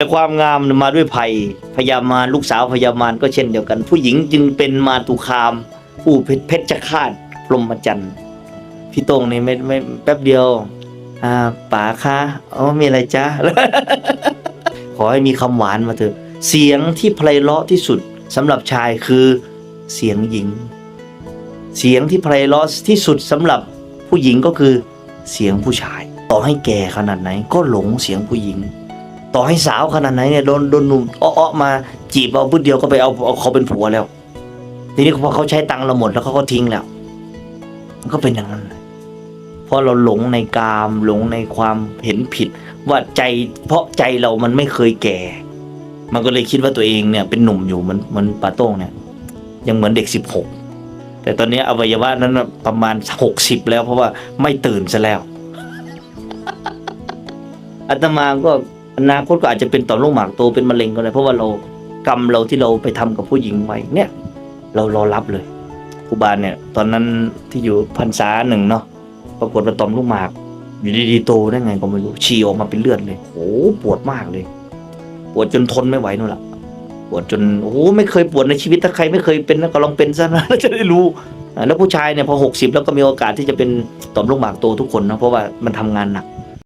แต่ความงามมาด้วยภัยพยามารลูกสาวพยามารก็เช่นเดียวกัน ผู้หญิงจึงเป็นมาตุคาม ผู้เพชรเพชรฆาตพรหมจรรย์พี่โต้งนี่ไม่ไม่แป๊บเดียว อ่าป๋าคะอ๋อมีอะไรจ๊ะขอให้มีคำหวานมาเถอะ เสียงที่ไพเราะที่สุดสำหรับชายคือเสียงหญิง เสียงที่ไพเราะที่สุดสำหรับผู้หญิงก็คือเสียงผู้ชาย ต่อให้แก่ขนาดไหน ก็หลงเสียงผู้หญิง ต่อให้สาวขนาดไหนเนี่ยโดนโดนหนุ่มอ้อๆมาจีบเอาพุดเดียวก็ไปเอาเอาเขาเป็นผัวแล้ว ทีนี้พอเขาใช้ตังค์เราหมดแล้วเขาก็ทิ้งแล้ว มันก็เป็นอย่างนั้นเพราะเราหลงในกามหลงในความเห็นผิด ว่าใจเพราะใจเรามันไม่เคยแก่ มันก็เลยคิดว่าตัวเองเนี่ย เป็นหนุ่มอยู่เหมันเหมันปาโต้งเนี่ย ยังเหมือนเด็กสิบหกแต่ตอนนี้อวัยวะนั้นประมาณหกสิบแล้ว เพราะว่าไม่ตื่นซะแล้วอาตมาก็ อนาคตก็อาจจะเป็นต่อมลูกหมากโตเป็นมะเร็งก็ได้เพราะว่าเรากรรมเราที่เราไปทำกับผู้หญิงไว้เนี่ย เรารอรับเลยครูบาเนี่ย ตอนนั้นที่อยู่พรรษาหนึ่งเนาะปรากฏว่าต่อมลูกหมากอยู่ดีๆโตได้ไงก็ไม่รู้ฉี่ออกมาเป็นเลือดเลยโอ้ปวดมากเลย ปวดจนทนไม่ไหวนู่นละปวดจนโอ้ไม่เคยปวดในชีวิตถ้าใครไม่เคยเป็นก็ลองเป็นซะนะแล้วจะได้รู้แล้วผู้ชายเนี่ยพอหกสิบแล้วก็มีโอกาสที่จะเป็นต่อมลูกหมากโตทุกคนนะเพราะว่ามันทำงานหนัก